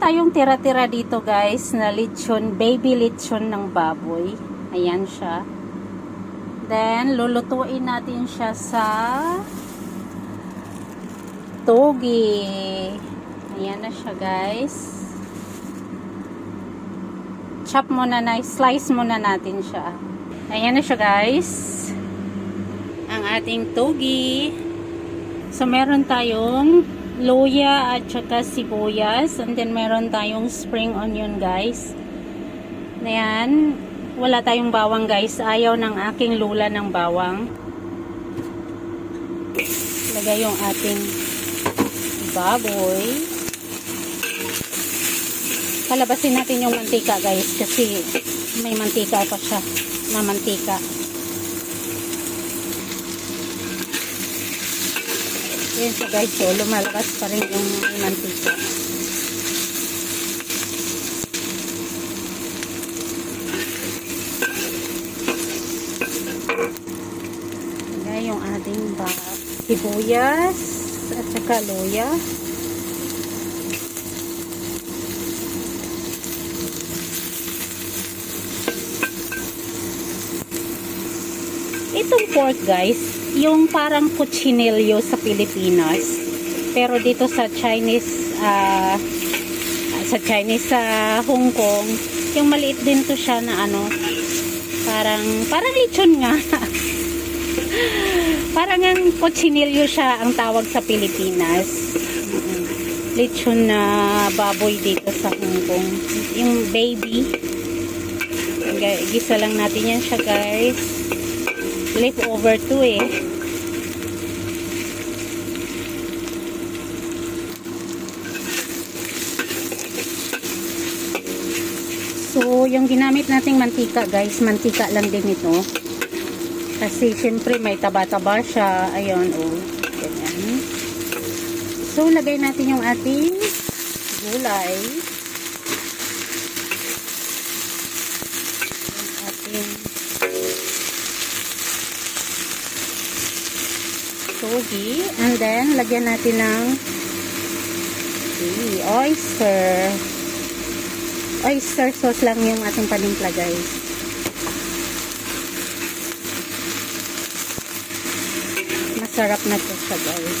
tayong tira-tira dito guys na lechon, baby lechon ng baboy. Ayan siya. Then, lulutuin natin siya sa togi. Ayan na siya guys. Chop muna na, slice muna natin siya. Ayan na siya guys. Ang ating togi. So, meron tayong luya at saka sibuyas. And then, meron tayong spring onion, guys. Ayan. Wala tayong bawang, guys. Ayaw ng aking lula ng bawang. Lagay yung ating baboy. Palabasin natin yung mantika, guys. Kasi may mantika pa siya. Mamantika. Yan siya guys, so lumalabas pa rin yung mantika. Yan yung ating bak sibuyas at saka luya. Itong pork guys, yung parang cuchinillo sa Pilipinas. Pero dito sa Chinese, ah, sa Chinese sa Hong Kong, yung maliit din to siya na ano, parang, parang lechon nga. parang ang cuchinillo siya ang tawag sa Pilipinas. Lechon na baboy dito sa Hong Kong. Yung baby. Gisa lang natin yan siya guys leftover to eh. So, yung ginamit nating mantika guys, mantika lang din ito. Kasi syempre may taba-taba siya. Ayun, oh. Ganyan. So, lagay natin yung ating gulay. Togi. And then, lagyan natin ng okay, oyster. Oyster sauce lang yung ating panimpla, guys. Masarap na to siya, guys.